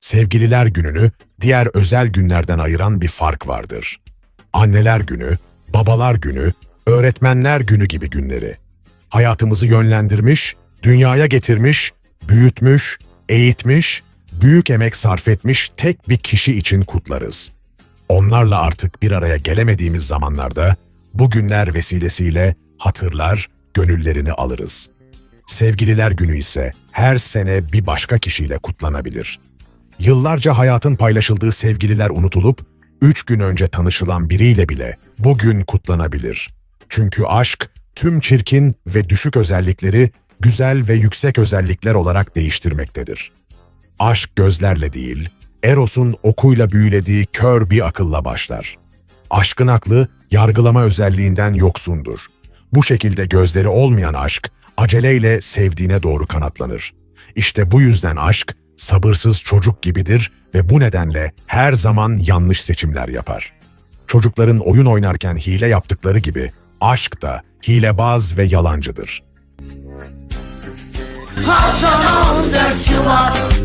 Sevgililer gününü diğer özel günlerden ayıran bir fark vardır. Anneler günü, babalar günü, öğretmenler günü gibi günleri. Hayatımızı yönlendirmiş, dünyaya getirmiş, büyütmüş, eğitmiş, büyük emek sarf etmiş tek bir kişi için kutlarız. Onlarla artık bir araya gelemediğimiz zamanlarda bu günler vesilesiyle hatırlar, gönüllerini alırız. Sevgililer günü ise her sene bir başka kişiyle kutlanabilir. Yıllarca hayatın paylaşıldığı sevgililer unutulup, üç gün önce tanışılan biriyle bile bugün kutlanabilir. Çünkü aşk, tüm çirkin ve düşük özellikleri güzel ve yüksek özellikler olarak değiştirmektedir. Aşk gözlerle değil, Eros'un okuyla büyülediği kör bir akılla başlar. Aşkın aklı yargılama özelliğinden yoksundur. Bu şekilde gözleri olmayan aşk, aceleyle sevdiğine doğru kanatlanır. İşte bu yüzden aşk, sabırsız çocuk gibidir ve bu nedenle her zaman yanlış seçimler yapar. Çocukların oyun oynarken hile yaptıkları gibi, aşk da hilebaz ve yalancıdır. Hasan 14 Şubat